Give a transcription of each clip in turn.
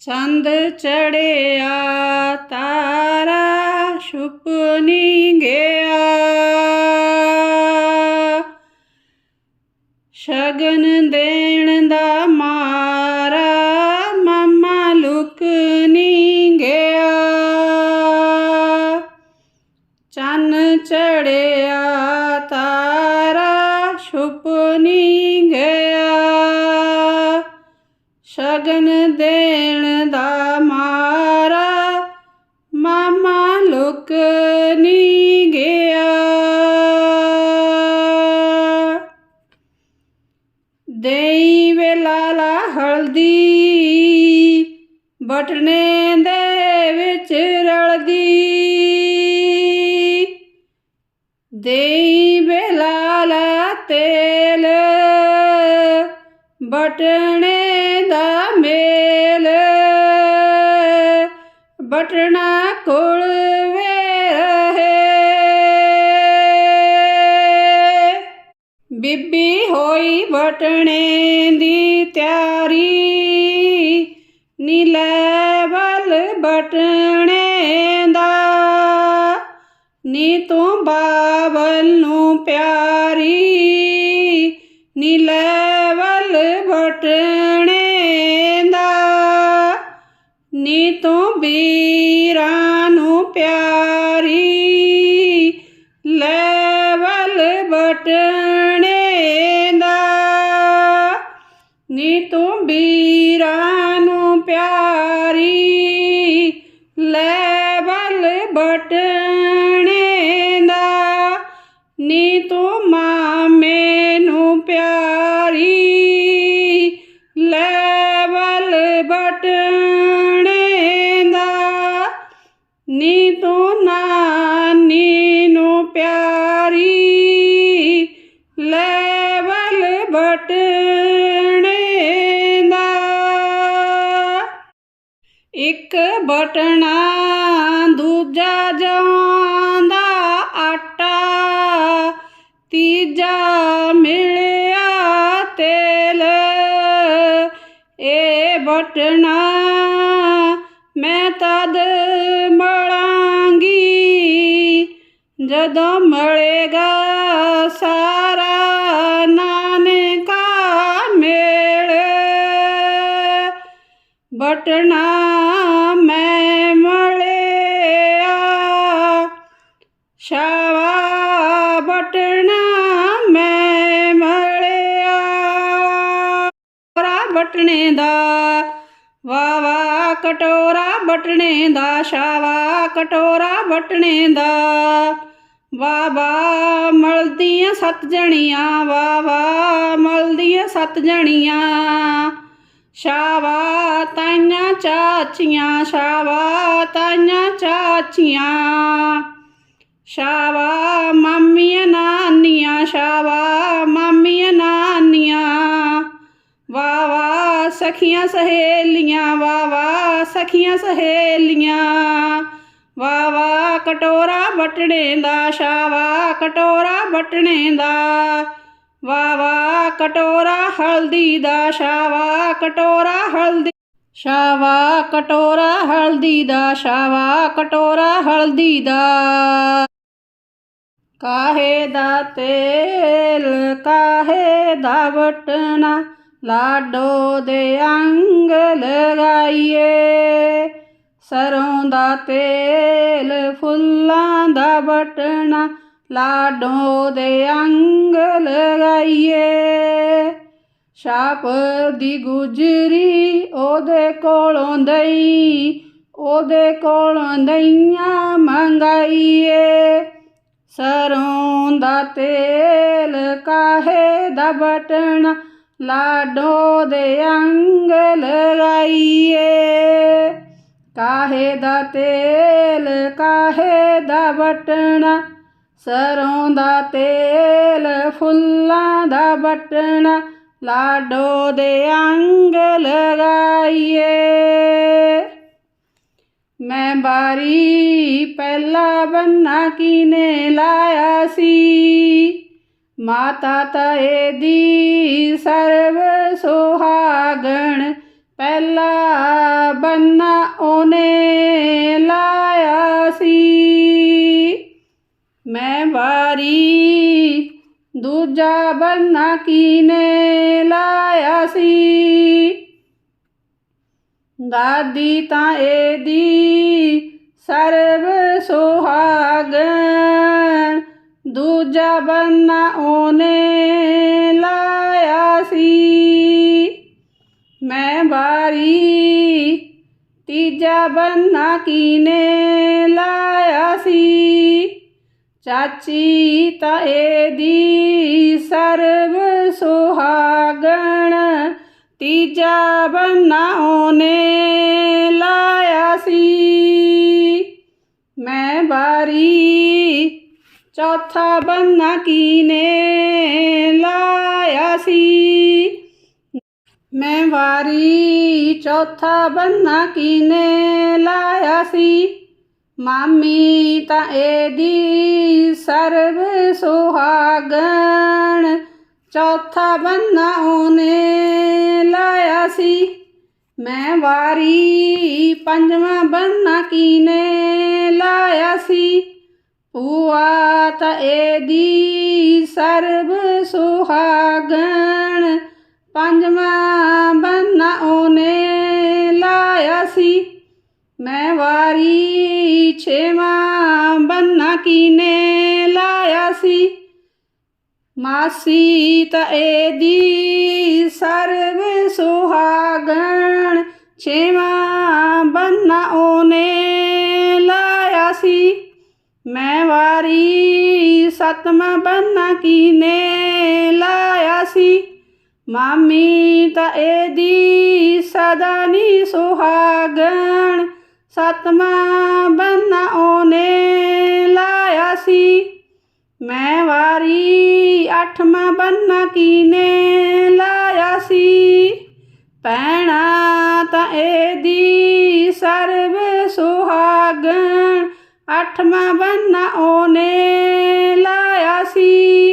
ਚੰਦ ਚੜਿਆ, ਤਾਰਾ ਸੁਪਨੀ ਗਿਆ ਸ਼ਗਨ ਦੇਣ ਦਾ ਮਾਰਾ, ਮਾਮਾ ਲੁਕ ਨੀ ਗਿਆ ਚੰਨ ਚੜਿਆ, ਤਾਰਾ ਸ਼ਗਨ ਦੇਣ ਦਾ ਮਾਰਾ, ਮਾਮਾ ਲੁਕ ਨੀ ਗਿਆ। ਦੇਈ ਵੇ ਲਾਲਾ ਹਲਦੀ, ਬਟਨੇ ਦੇ ਵਿੱਚ ਰਲਦੀ। ਦੇਈ ਵੇ ਲਾਲਾ ਤੇਲ ਬਟਣੇ ਦਾ ਮੇਲ, ਬਟਣਾ ਕੋਲ ਵੇ ਰਹੇ। ਬੀਬੀ ਹੋਈ ਬਟਣੇ ਦੀ ਤਿਆਰੀ, ਨੀਲੇ ਵੱਲ ਬਟਣੇ ਦਾ, ਨੀ ਤੂੰ ਬਾਬਲ ਨੂੰ ਪਿਆਰੀ, ਨੀਲੇ ਵੱਲ ਬਟਣੇ ਦਾ ਨੀ ਤੂੰ ਵੀਰਾਂ ਨੂੰ ਪਿਆਰੀ ਲੈਵਲ ਬਟਣੇ ਇੱਕ ਬਟਣਾ, ਦੂਜਾ ਜਵਾਂ ਦਾ ਆਟਾ, ਤੀਜਾ ਮਿਲਿਆ ਤੇਲ। ਇਹ ਬਟਣਾ, ਮੈਂ ਤਦ ਮਲਾਂਗੀ, ਜਦੋਂ ਮਲੇਗਾ ਸਾਰਾ ਨਾਨਕਾ ਮੇਲ। ਬਟਣਾ ਮੈਂ ਮਲਿਆ। ਕਟੋਰਾ ਬਟਣੇ ਦਾ ਵਾ ਵਾ ਕਟੋਰਾ ਬਟਣੇ ਦਾ ਸ਼ਾਵਾ ਕਟੋਰਾ ਬਟਣੇ ਦਾ। ਵਾ ਵਾ ਮਲਦੀਆਂ ਸੱਤ ਜਣੀਆਂ ਵਾ ਵਾ ਮਲਦੀਆਂ ਸੱਤ ਜਣੀਆਂ। ਸ਼ਾਵਾ ਤਾਈਆਂ ਚਾਚੀਆਂ ਸ਼ਾਵਾ ਤਾਈਆਂ ਚਾਚੀਆਂ। ਸ਼ਾਵਾ ਮਾਮੀਆਂ ਨਾਨੀਆਂ, ਸ਼ਾਵਾ ਮਾਮੀਆਂ ਨਾਨੀਆਂ। ਵਾ ਵਾ ਸਖੀਆਂ ਸਹੇਲੀਆਂ ਵਾ ਵਾ ਸਖੀਆਂ ਸਹੇਲੀਆਂ। ਵਾ ਵਾ ਕਟੋਰਾ ਬਟਣੇ ਦਾ, ਸ਼ਾਵਾ ਕਟੋਰਾ ਬਟਣੇ ਦਾ। ਵਾ ਵਾ ਕਟੋਰਾ ਹਲਦੀ ਦਾ, ਸ਼ਾਵਾ ਕਟੋਰਾ ਹਲਦੀ। ਸ਼ਾਵਾ ਕਟੋਰਾ ਹਲਦੀ ਦਾ, ਸ਼ਾਵਾ ਕਟੋਰਾ ਹਲਦੀ ਦਾ। ਕਾਹੇ ਦਾ ਤੇਲ, ਕਾਹੇ ਦਾ ਵਟਣਾ, ਲਾਡੋ ਦੇ ਅੰਗ ਲਗਾਈਏ। ਸਰੋਂ ਦਾ ਤੇਲ, ਫੁੱਲਾਂ ਦਾ ਵਟਣਾ, ਲਾਡੋ ਦੇ ਅੰਗ ਲਗਾਈਏ। ਸ਼ਾਪ ਦੀ ਗੁਜਰੀ ਉਹਦੇ ਕੋਲੋਂ ਦਈ, ਉਹਦੇ ਕੋਲੋਂ ਦਈਆਂ ਮੰਗਾਈਏ। ਸਰੋਂ ਦਾ ਤੇਲ ਕਾਹੇ ਦਾ ਬਟਣਾ? ਲਾਡੋ ਦੇ ਅੰਗ ਲਗਾਈਏ। ਕਾਹੇ ਦਾ ਤੇਲ ਕਾਹੇ ਦਾ ਬਟਣਾ? ਸਰੋਂ ਦਾ ਤੇਲ ਫੁੱਲਾਂ ਦਾ ਬਟਣਾ। ਲਾਡੋ ਦੇ ਅੰਗ ਲਗਾਈਏ। ਮੈਂ ਬਾਰੀ ਪਹਿਲਾ ਬੰਨਾ ਕੀਨੇ ਲਾਇਆ ਸੀ। ਮਾਤਾ ਤਏ ਦੀ ਸਰਵ ਸੁਹਾਗਣ ਪਹਿਲਾ ਬੰਨਾ ਉਹਨੇ ਲਾਇਆ ਸੀ। ਮੈਂ ਵਾਰੀ ਦੂਜਾ ਬੰਨਾ ਕੀਨੇ ਲਾਇਆ ਸੀ। ਦਾਦੀ ਤਾਂ ਇਹਦੀ ਸਰਬ ਸੁਹਾਗਣ, ਦੂਜਾ ਬੰਨਾ ਉਹਨੇ ਲਾਇਆ ਸੀ। ਮੈਂ ਬਾਰੀ ਤੀਜਾ ਬੰਨਾ ਕੀਨੇ ਲਾਇਆ ਸੀ। ਚਾਚੀ ਤਾਏ ਦੀ ਸਰਬ ਸੁਹਾਗਣ, ਤੀਜਾ ਬੰਨਾ ਉਹਨੇ ਲਾਇਆ ਸੀ। ਚੌਥਾ ਬੰਨਾ ਕੀਨੇ ਲਾਇਆ ਸੀ ਮੈਂ ਵਾਰੀ ਚੌਥਾ ਬੰਨਾ ਕੀਨੇ ਲਾਇਆ ਸੀ ਮਾਮੀ ਤਾਂ ਇਹਦੀ ਸਰਬ ਸੁਹਾਗਣ ਚੌਥਾ ਬੰਨਾ ਉਹਨੇ ਲਾਇਆ ਸੀ ਮੈਂ ਵਾਰੀ ਪੰਜਵਾਂ ਬੰਨਾ ਕੀਨੇ ਲਾਇਆ ਸੀ ਭੂਆ ਤਾਂ ਇਹਦੀ ਸਰਬ ਸੁਹਾਗਣ, ਪੰਜਵਾਂ ਬੰਨਾ ਉਹਨੇ ਲਾਇਆ ਸੀ। ਮੈਂ ਵਾਰੀ ਛੇਵਾਂ ਬੰਨਾ ਕੀਨੇ ਲਾਇਆ ਸੀ। ਮਾਸੀ ਤਾਂ ਇਹਦੀ ਸਰਬ ਸੁਹਾਗਣ, ਛੇਵਾਂ ਮੈਂ ਵਾਰੀ ਸਤਵਾਂ ਬੰਨਾ ਕੀਨੇ ਲਾਇਆ ਸੀ। ਮਾਮੀ ਤਾਂ ਇਹਦੀ ਸਦਾ ਨਹੀਂ ਸੁਹਾਗਣ। ਸਤਵਾਂ ਬੰਨਾ ਉਹਨੇ ਲਾਇਆ ਸੀ। ਮੈਂ ਵਾਰੀ ਅੱਠਵਾਂ ਬੰਨਾ ਕੀਨੇ ਲਾਇਆ ਸੀ। ਪੈਣਾ ਤਾਂ ਇਹਦੀ ਸਰਬ ਸੁਹਾਗਣ। ਅੱਠਵਾਂ ਬੰਨਾ ਉਹਨੇ ਲਾਇਆ ਸੀ।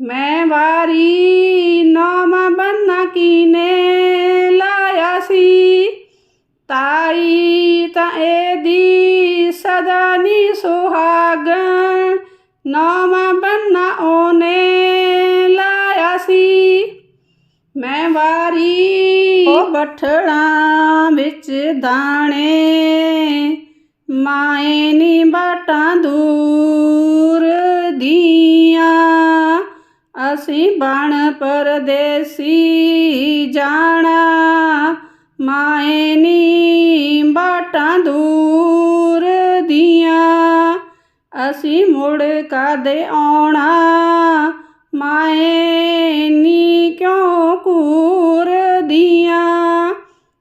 ਮੈਂ ਵਾਰੀ ਨੌਵਾਂ ਬੰਨਾ ਕੀਨੇ ਲਾਇਆ ਸੀ। ਤਾਈ ਤਾਂ ਇਹਦੀ ਸਦਾ ਨੀ ਸੁਹਾਗਣ। ਨੌਵਾਂ ਬੰਨਾ ਉਹਨੇ ਲਾਇਆ ਸੀ। ਮੈਂ ਵਾਰੀ ਬਠੜਾਂ ਵਿੱਚ ਦਾਣੇ ਮਾਏ ਨੀ ਬਾਟਾਂ ਦੂਰ ਦੀਆਂ। ਅਸੀਂ ਬਣ ਪਰਦੇਸੀ ਜਾਣਾ। ਮਾਏ ਨੀ ਬਾਟਾਂ ਦੂਰ ਦੀਆਂ। ਅਸੀਂ ਮੁੜ ਕਦੇ ਆਉਣਾ। ਮਾਏ ਨੀ ਕਿਉਂ ਕੂਰਦੀਆਂ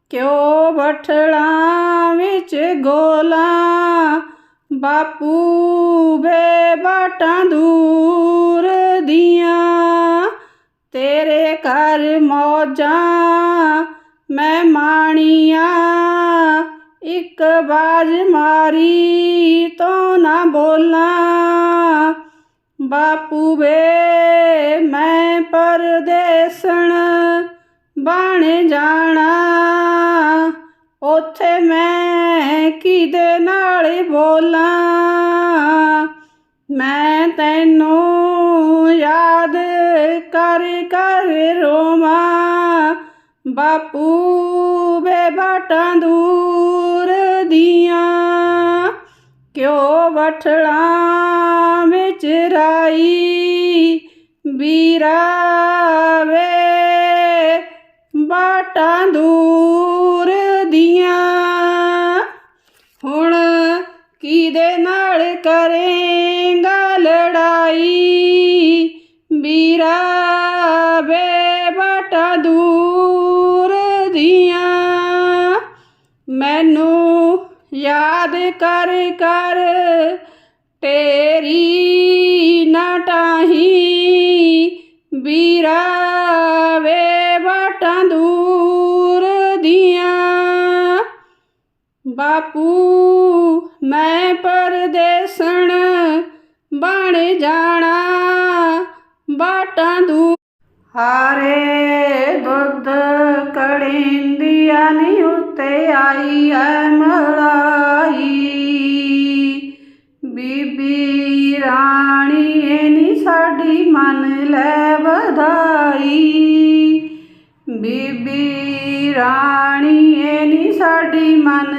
ਕਿਉਂ ਬਠਲਾਂ ਵਿੱਚ ਗੋਲਾਂ, ਬਾਪੂ ਬੇ ਬਾਟਾਂ ਦੂਰ ਦੀਆਂ। ਤੇਰੇ ਘਰ ਮੌਜਾਂ, ਮੈਂ ਮਾਣੀਆਂ। ਇੱਕ ਬਾਜ ਮਾਰੀ ਤੋਂ ਨਾ ਬੋਲਾਂ। ਬਾਪੂ ਵੇ, ਮੈਂ ਪਰਦੇਸਣ ਬਣ ਜਾਣਾ। ਉਥੇ ਮੈਂ ਕਿਦੇ ਨਾਲ ਬੋਲਾਂ? ਮੈਂ ਤੈਨੂੰ ਯਾਦ ਕਰ ਕਰ ਰੋਵਾਂ। ਬਾਪੂ ਵੇ ਬਾਟਾਂ ਦੂਰ ਦੀਆਂ, ਕਿਉ ਵਠਲਾਂ ਵਿੱਚ ਰਾਈ? ਵੀਰਾ ਵੇ ਬਾਟਾਂ ਦੂਰ ਦੀਆਂ। ਹੁਣ ਕਿਦੇ ਨਾਲ ਕਰੇਂਗਾ ਲੜਾਈ? ਵੀਰਾ ਬੇ ਬਾਟਾਂ ਦੂਰ ਦੀਆਂ। ਮੈਨੂੰ ਯਾਦ ਕਰ ਕਰ ਤੇਰੀ ਨਾ ਟਾਹੀ ਬਾਪੂ, ਮੈਂ ਪਰਦੇਸਣ ਬਣ ਜਾਣਾ, ਬਾਟਾਂ ਦੂ ਹਾਰੇ ਦੁੱਧ ਕੜਿੰਦੀਆਂ ਨੀ ਉੱਤੇ ਆਈ ਐ ਮਲਾਈ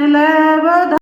ਬੀਬੀ